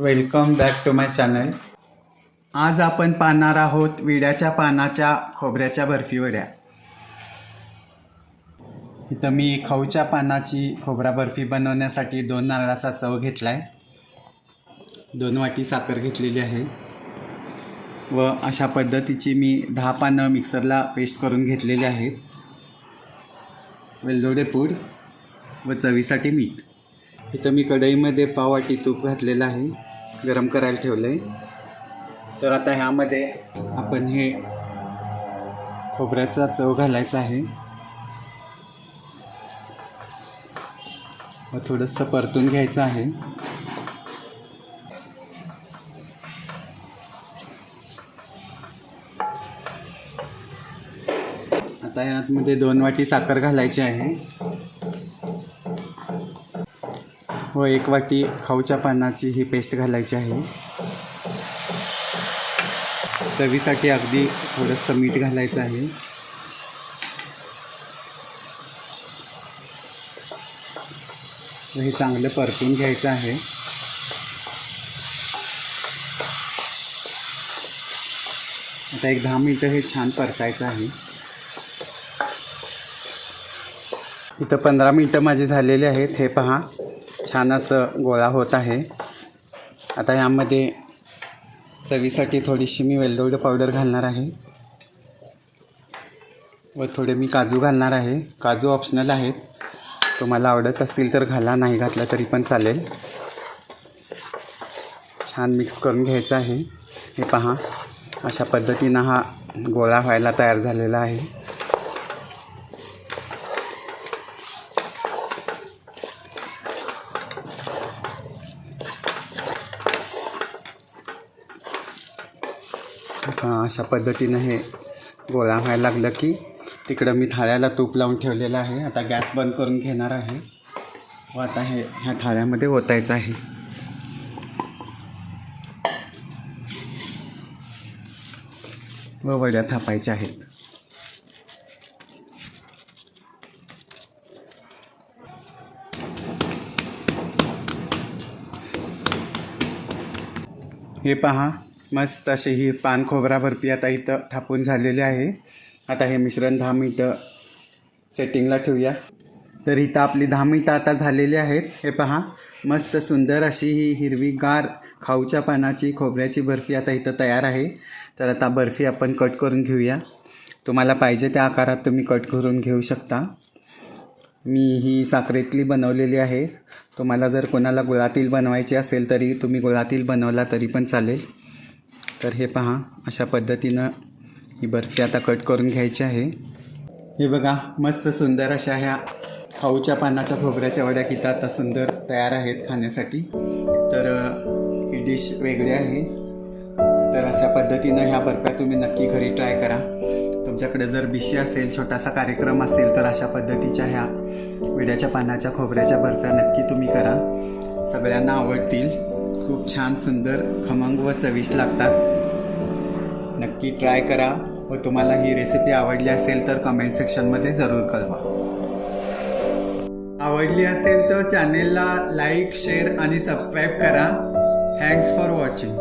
Welcome back to my channel आज आपण पाहणार आहोत विड्याच्या पानाच्या खोबऱ्याच्या बर्फीवड्या इथं मी खाऊच्या पानाची खोबरा बर्फी बनवण्यासाठी दोन नारळाचा चव घेतला आहे दोन वाटी साखर घेतलेली आहे. व अशा पद्धतीची मी दहा पानं मिक्सरला पेस्ट करून घेतलेली आहेत. वेलदोडे पूड व चवीसाठी मीठ. इथं मी कढईमध्ये पाववाटी तूप घातलेलं आहे. गरम करायला ठेवलं आहे तर आता ह्यामध्ये आपण हे खोबऱ्याचा चव घालायचा आहे. व थोडंसं परतून घ्यायचं आहे. आता यामध्ये दोन वाटी साखर घालायची आहे. व एक वाटी खाऊच्या पानाची ही पेस्ट घालायची आहे. चवीसाठी अगदी थोडंसं मीठ घालायचं आहे. हे चांगलं परतून घ्यायचं आहे. आता एक दहा मिनटं हे छान परतायचं आहे. इथं पंधरा मिनटं माझे झालेले आहेत हे पहा. छान असं गोळा होत आहे. आता यामध्ये चवीसाठी थोडीशी मी वेलदोड पावडर घालणार आहे. व थोडे मी काजू घालणार आहे. काजू ऑप्शनल आहेत. तुम्हाला आवडत असतील तर घाला नाही घातला तरी पण चालेल. छान मिक्स करून घ्यायचं आहे. हे पहा अशा पद्धतीनं हा गोळा व्हायला तयार झालेला आहे. अशा पद्धतीनं हे गोळा व्हायला लागलं की तिकडं मी थाळ्याला तूप लावून ठेवलेलं आहे. आता गॅस बंद करून घेणार आहे. व आता हे ह्या थाळ्यामध्ये ओतायचं आहे. व वड्या थापायच्या आहेत. हे पहा मस्त अशी ही पान खोबरा बर्फी आता इथं थापून झालेली आहे. आता हे मिश्रण दहा मिनटं सेटिंगला ठेवूया. तर इथं आपली दहा मिनटं आता झालेली आहेत. हे पहा मस्त सुंदर अशी ही हिरवीगार खाऊच्या पानाची खोबऱ्याची बर्फी आता इथं तयार आहे. तर आता बर्फी आपण कट करून घेऊया. तुम्हाला पाहिजे त्या आकारात तुम्ही कट करून घेऊ शकता. मी ही साखरेतली बनवलेली आहे. तुम्हाला जर कोणाला गुळातील बनवायची असेल तरी तुम्ही गुळातील बनवला तरी पण चालेल. तर हे पहा अशा पद्धतीनं ही बर्फी आता कट करून घ्यायची आहे. हे बघा मस्त सुंदर अशा ह्या खाऊच्या पानाच्या खोबऱ्याच्या वड्या किती आता सुंदर तयार आहेत खाण्यासाठी. तर ही डिश वेगळी आहे. तर अशा पद्धतीनं ह्या बर्फ्या तुम्ही नक्की घरी ट्राय करा. तुमच्याकडे जर बिशी असेल छोटासा कार्यक्रम असेल तर अशा पद्धतीच्या ह्या विड्याच्या पानाच्या खोबऱ्याच्या बर्फ्या नक्की तुम्ही करा. सगळ्यांना आवडतील. खूप छान सुंदर खमंग व चविष्ट लागतात. नक्की ट्राय करा व तुम्हाला ही रेसिपी आवडली असेल तर कमेंट सेक्शनमध्ये जरूर कळवा. आवडली असेल तर चॅनेलला लाईक शेअर आणि सबस्क्राईब करा. Thanks for watching